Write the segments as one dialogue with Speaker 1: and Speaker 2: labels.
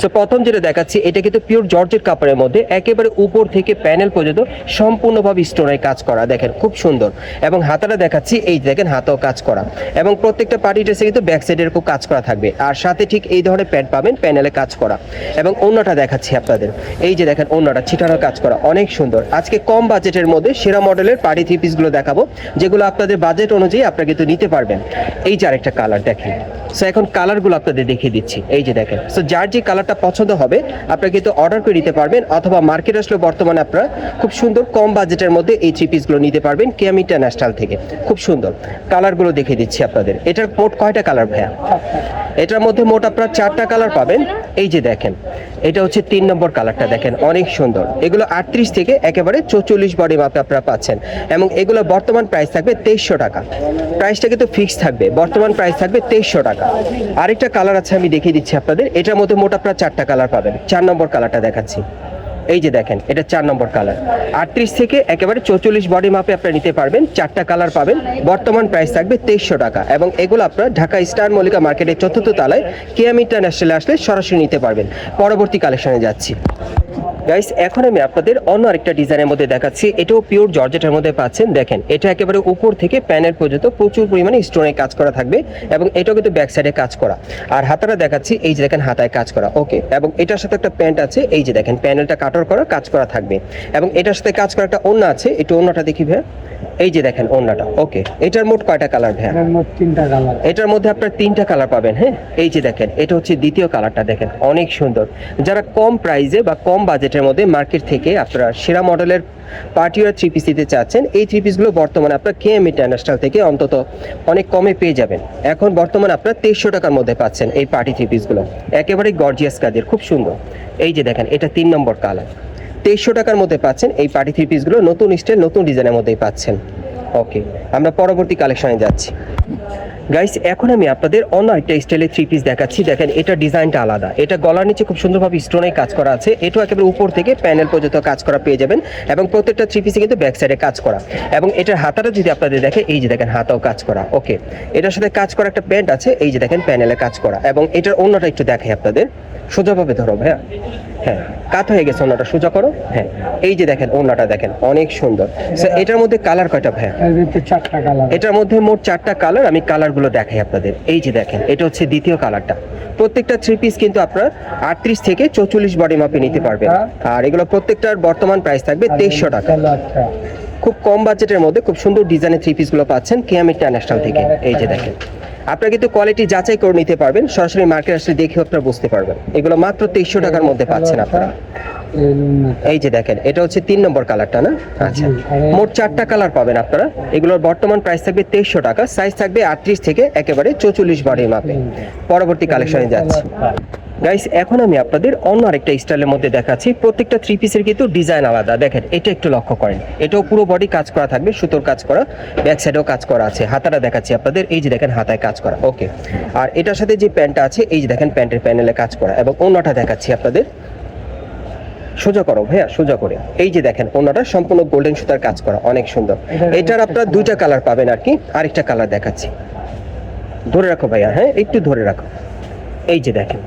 Speaker 1: So প্রথম যেটা দেখাচ্ছি, এটা কিন্তু পিওর জর্জেট কাপড়ের মধ্যে একেবারে উপর থেকে প্যানেল পর্যন্ত সম্পূর্ণভাবে স্টোনের কাজ করা। দেখেন, খুব সুন্দর। এবং হাতাটা দেখাচ্ছি, এই দেখেন, হাতেও কাজ করা। এবং প্রত্যেকটা পার্টি ড্রেসে কিন্তু ব্যাক সাইডে এরকম কাজ করা থাকবে। আর সাথে ঠিক এই ধরনের প্যান্ট পাবেন প্যানেলে কাজ করা। এবং অন্যটা দেখাচ্ছি আপনাদের। এই যে দেখেন অন্যটা ছিটানো কাজ করা। অনেক সুন্দর। আজকে কম বাজেটের মধ্যে সেরা মডেলের পার্টি থ্রি পিসগুলো দেখাবো, যেগুলো আপনাদের বাজেট অনুযায়ী আপনারা কিন্তু নিতে পারবেন। এই যে আরেকটা কালার দেখেন। সো এখন কালারগুলো আপনাদের দেখিয়ে দিচ্ছি। এই যে দেখেন। সো যার যে কালারটা পছন্দ হবে, আপনারা কিন্তু অর্ডার করে নিতে পারবেন, অথবা মার্কেট আসলে বর্তমানে আপনারা খুব সুন্দর কম বাজেটের মধ্যে এই থ্রি পিসগুলো নিতে পারবেন কেএম ইন্টারন্যাশনাল থেকে। খুব সুন্দর। কালারগুলো দেখে দিচ্ছি আপনাদের। এটার মোট কয়টা কালার ভাইয়া? এটার মধ্যে মোট আপনারা চারটা কালার পাবেন। এই যে দেখেন এটা হচ্ছে তিন নম্বর কালারটা দেখেন, অনেক সুন্দর। এগুলো আটত্রিশ থেকে একেবারে চৌচল্লিশ বডি মাপে আপনারা পাচ্ছেন। এবং এগুলো বর্তমান প্রাইস থাকবে তেইশশো টাকা। প্রাইসটা কিন্তু ফিক্স থাকবে, বর্তমান প্রাইস থাকবে তেইশশো টাকা। আরেকটা কালার আছে আমি দেখিয়ে দিচ্ছি আপনাদের, এটার মধ্যে মোট আপনারা চারটা কালার পাবেন। চার নম্বর কালারটা দেখাচ্ছি। এই যে দেখেন, এটা চার নম্বর কালার আটত্রিশ থেকে একেবারে চৌচল্লিশ বডি মাপে আপনারা নিতে পারবেন, চারটা কালার পাবেন। বর্তমান প্রাইস থাকবে তেইশশো টাকা এবং এগুলো আপনারা ঢাকা স্টার মল্লিকা মার্কেটের চতুর্থ তালায় কেএম ইন্টারন্যাশনালে আসলে সরাসরি নিতে পারবেন। পরবর্তী কালেকশনে যাচ্ছি। গাইস এখন আমি আপনাদের অন্য আরেকটা ডিজাইনের মধ্যে দেখাচ্ছি। এটাও পিওর জর্জেটের মধ্যে পাচ্ছেন। দেখেন, এটা একেবারে উপর থেকে প্যানেল পর্যন্ত প্রচুর পরিমাণে স্টোনের কাজ করা থাকবে এবং এটাও কিন্তু ব্যাক সাইডে কাজ করা। আর হাতাটা দেখাচ্ছি, এই যে দেখেন হাতায় কাজ করা। ওকে এবং এটার সাথে একটা প্যান্ট আছে, এই যে দেখেন প্যানেলটা কাটার করা, কাজ করা থাকবে। এবং এটার সাথে কাজ করা একটা অন্য আছে, একটু অন্যটা দেখি ভাই এই যে দেখেন অন্যটা ওকে এটার মোট কয়টা কালার ভাই
Speaker 2: তিনটা কালার
Speaker 1: এটার মধ্যে আপনার তিনটা কালার পাবেন হ্যাঁ? এই যে দেখেন এটা হচ্ছে দ্বিতীয় কালারটা দেখেন অনেক সুন্দর। যারা কম প্রাইসে বা কম বাজেটের মধ্যে মার্কেট থেকে আপনারা সেরা মডেলের পার্টিওয়ার থ্রি পিস দিতে চাচ্ছেন এই থ্রি পিসগুলো বর্তমানে আপনার কে এম ইন্টারন্যাশনাল থেকে অন্তত অনেক কমে পেয়ে যাবেন। এখন বর্তমানে আপনার তেইশশো টাকার মধ্যে পাচ্ছেন এই পার্টি থ্রি পিসগুলো একেবারে গর্জিয়াস কাজের খুব সুন্দর। এই যে দেখেন এটা তিন নম্বর কালার তেইশশো টাকার মধ্যে পাচ্ছেন। এই পার্টি থ্রি পিসগুলো নতুন স্টাইল নতুন ডিজাইনের মধ্যেই পাচ্ছেন। ওকে আমরা পরবর্তী কালেকশনে যাচ্ছি। গাইস এখন আমি আপনাদের অন্য একটা স্টাইলের থ্রি পিস দেখাচ্ছি। দেখেন, এটা ডিজাইনটা আলাদা। এটা গলার নিচে খুব সুন্দরভাবে স্টোনে কাজ করা আছে। এটাও একেবারে উপর থেকে প্যানেল পর্যন্ত কাজ করা পেয়ে যাবেন এবং প্রত্যেকটা থ্রি পিসে কিন্তু ব্যাক সাইডে কাজ করা। এবং এটার হাতাটা যদি আপনাদের দেখে এই যে দেখেন, হাতাও কাজ করা। ওকে এটার সাথে কাজ করা একটা প্যান্ট আছে। এই যে দেখেন প্যানেলে কাজ করা। এবং এটার অন্যটা একটু দেখাই আপনাদের। সোজাভাবে ধরো, ভাইয়া। হ্যাঁ কাত হয়ে গেছে ওনাটা সোজা করো। হ্যাঁ এই যে দেখেন ওনাটা দেখেন অনেক সুন্দর। So, এটার মধ্যে কালার কয়টা
Speaker 2: চারটা কালার
Speaker 1: এটার মধ্যে মোট চারটা কালার আমি কালারগুলো দেখাই আপনাদের। এই যে দেখেন এটা হচ্ছে দ্বিতীয় কালারটা। প্রত্যেকটা থ্রি পিস কিন্তু আপনারা আটত্রিশ থেকে চৌচল্লিশ বডি মাপে নিতে পারবেন। আর এগুলো প্রত্যেকটার বর্তমান প্রাইস থাকবে তেইশশো টাকা। খুব কম বাজেটের মধ্যে খুব সুন্দর ডিজাইনের থ্রি পিসগুলো পাচ্ছেন কেএম ইন্টারন্যাশনাল থেকে। এই যে দেখেন। আপনারা কিন্তু কোয়ালিটি যাচাই করে নিতে পারবেন। সরাসরি মার্কেট আসলে দেখে আপনারা বুঝতে পারবেন। এগুলো মাত্র তেইশশো টাকার মধ্যে পাচ্ছেন আপনারা। এই যে দেখেন, এটা হচ্ছে তিন নম্বর কালারটা না? আচ্ছা। মোট চারটা কালার পাবেন আপনারা। এগুলোর বর্তমান প্রাইস থাকবে তেইশশো টাকা। সাইজ থাকবে আটত্রিশ থেকে একেবারে চৌচল্লিশ বারের মাপে। পরবর্তী কালেকশনে যাচ্ছি। গাইস এখন আমি আপনাদের অন্য আরেকটা স্টাইলের মধ্যে দেখাচ্ছি। প্রত্যেকটা থ্রি পিসের কিন্তু ডিজাইন আলাদা। দেখেন এটা একটু লক্ষ্য করেন। এটাও পুরো বডি কাজ করা থাকবে সুতোর কাজ করা ব্যাক সাইডেও কাজ করা আছে। হাতাটা দেখাচ্ছি আপনাদের এই যে দেখেন হাতায় কাজ করা। ওকে আর এটার সাথে যে প্যান্টটা আছে এই যে দেখেন প্যান্টের প্যানেলে কাজ করা। এবং অন্যটা দেখাচ্ছি আপনাদের। সোজা করো ভাইয়া সোজা করে। এই যে দেখেন ওনাটা সম্পূর্ণ গোল্ডেন সুতার কাজ করা অনেক সুন্দর। এটার আপনার দুইটা কালার পাবেন আর কি। আরেকটা কালার দেখাচ্ছি। ধরে রাখো ভাইয়া হ্যাঁ একটু ধরে রাখো। এই যে দেখেন।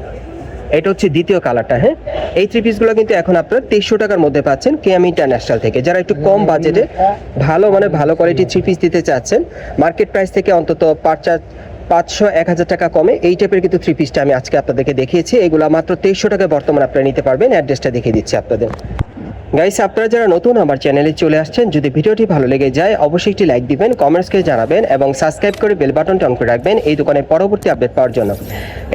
Speaker 1: এটা হচ্ছে দ্বিতীয় কালারটা হ্যাঁ? এই থ্রি পিসগুলো কিন্তু এখন আপনারা তেইশশো টাকার মধ্যে পাচ্ছেন কেএম ইন্টারন্যাশনাল থেকে। যারা একটু কম বাজেটে ভালো মানে ভালো কোয়ালিটি থ্রি পিস দিতে চাচ্ছেন মার্কেট প্রাইস থেকে অন্তত পাঁচ চার পাঁচশো, এক হাজার টাকা কমে, এই টাইপের কিন্তু থ্রি পিসটা আমি আজকে আপনাদেরকে দেখিয়েছি। এগুলো মাত্র তেইশশো টাকায় বর্তমানে আপনারা নিতে পারবেন। অ্যাড্রেসটা দেখিয়ে দিচ্ছি আপনাদের। গাইস আপনারা যারা নতুন আমার চ্যানেলে চলে আসছেন, যদি ভিডিওটি ভালো লেগে যায়, অবশ্যই একটি লাইক দিবেন কমেন্টস করে জানাবেন এবং সাবস্ক্রাইব করে বেল বাটনটা অন করে রাখবেন এই দোকানের পরবর্তী আপডেট পাওয়ার জন্য।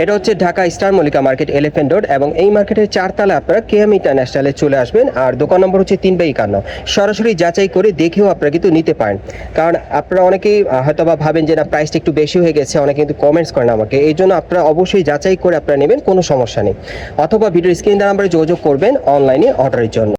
Speaker 1: এটা হচ্ছে Dhaka star Mallika market elephant road এবং এই মার্কেটের চারতলা আপনারা কেএম ইন্টারন্যাশনালে চলে আসবেন। আর দোকান নম্বর হচ্ছে তিন বাই একান্ন। সরাসরি যাচাই করে দেখেও আপনারা কিন্তু নিতে পারেন। কারণ আপনারা অনেকেই হয়তো বা ভাবেন যে না প্রাইসটা একটু বেশি হয়ে গেছে, অনেকে কিন্তু কমেন্টস করেন আমাকে। এই জন্য আপনারা অবশ্যই যাচাই করে আপনারা নেবেন, কোনো সমস্যা নেই। অথবা ভিডিও স্ক্রিন নাম্বারে যোগাযোগ করবেন অনলাইনে অর্ডারের জন্য।